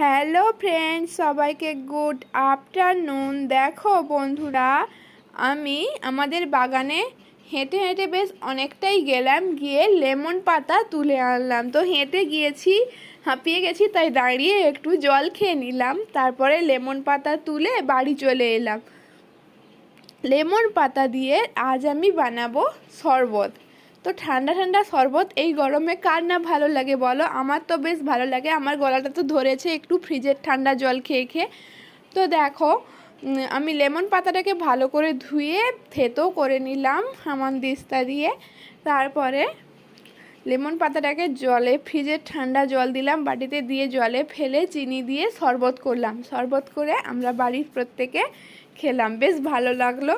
Hello friends, সবাইকে good afternoon. দেখো বন্ধুরা, আমি আমাদের বাগানে হেঁটে হেঁটে বেশ অনেকটাই গেলাম, গিয়ে লেমন পাতা তুলে আনলাম। তো হেঁটে গিয়েছি, হাঁপিয়ে গেছি, তাই দাঁড়িয়ে একটু জল খেয়ে নিলাম। তারপরে লেমন পাতা তুলে বাড়ি চলে এলাম। লেমন পাতা দিয়ে আজ আমি বানাবো শরবত। তো ঠান্ডা ঠান্ডা শরবত, এই গরমে কার না ভালো লাগে বলো? আমার তো বেশ ভালো লাগে। আমার গলাটা তো ধরেছে একটু ফ্রিজের ঠান্ডা জল খেয়ে খেয়ে। তো দেখো আমি লেমন পাতাটাকে ভালো করে ধুয়ে থেতো করে নিলাম হামান দিস্তা দিয়ে। তারপরে লেমন পাতাটাকে জলে, ফ্রিজের ঠান্ডা জল দিলাম, বাটিতে দিয়ে জলে ফেলে চিনি দিয়ে শরবত করলাম। শরবত করে আমরা বাড়ির প্রত্যেকে খেলাম, বেশ ভালো লাগল।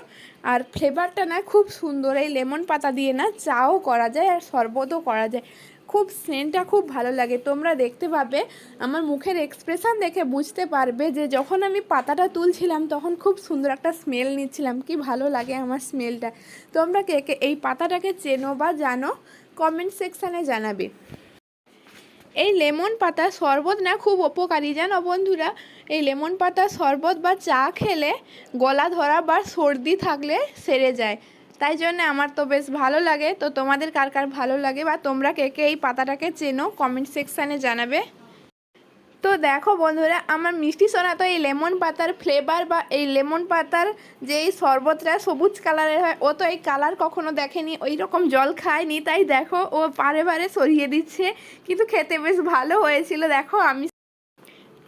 আর ফ্লেভারটা না খুব সুন্দর, এই লেমন পাতা দিয়ে না চাও করা যায় আর শরবতও করা যায়। খুব সেন্টটা খুব ভালো লাগে। তোমরা দেখতে পাবে, আমার মুখের এক্সপ্রেশন দেখে বুঝতে পারবে যে যখন আমি পাতাটা তুলছিলাম তখন খুব সুন্দর একটা স্মেল নিচ্ছিলাম। কি ভালো লাগে আমার স্মেলটা তোমরা কে কে এই পাতাটাকে চেনো বা জানো কমেন্ট সেকশানে জানাবে। এই লেমন পাতা শরবত না খুব উপকারী, জানো বন্ধুরা? এই লেমন পাতা শরবত বা চা খেলে গলা ধরা বা সর্দি থাকলে সেরে যায়। তাই জন্য আমার তো বেশ ভালো লাগে। তো তোমাদের কার কার ভালো লাগে বা তোমরা কে কে এই পাতাটাকে চেনো কমেন্ট সেকশানে জানাবে। তো দেখো বন্ধুরা, আমার মিষ্টি সোনা তো এই লেমন পাতার ফ্লেভার বা এই লেমন পাতার যে এই শরবতটা সবুজ কালারের হয়, ও তো এই কালার কখনো দেখেনি ওই রকম জল খায়নি, তাই দেখো ও পারে পারে সরিয়ে দিচ্ছে, কিন্তু খেতে বেশ ভালো হয়েছিল, দেখো আমি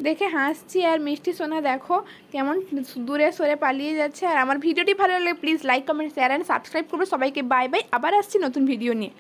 দেখে হাসছি, আর মিষ্টি সোনা দেখো কেমন দূরে সরে পালিয়ে যাচ্ছে, আর আমার ভিডিওটি ভালো লাগলে please like comment share and subscribe করবে সবাইকে বাই বাই আবার আসছি নতুন ভিডিও নিয়ে।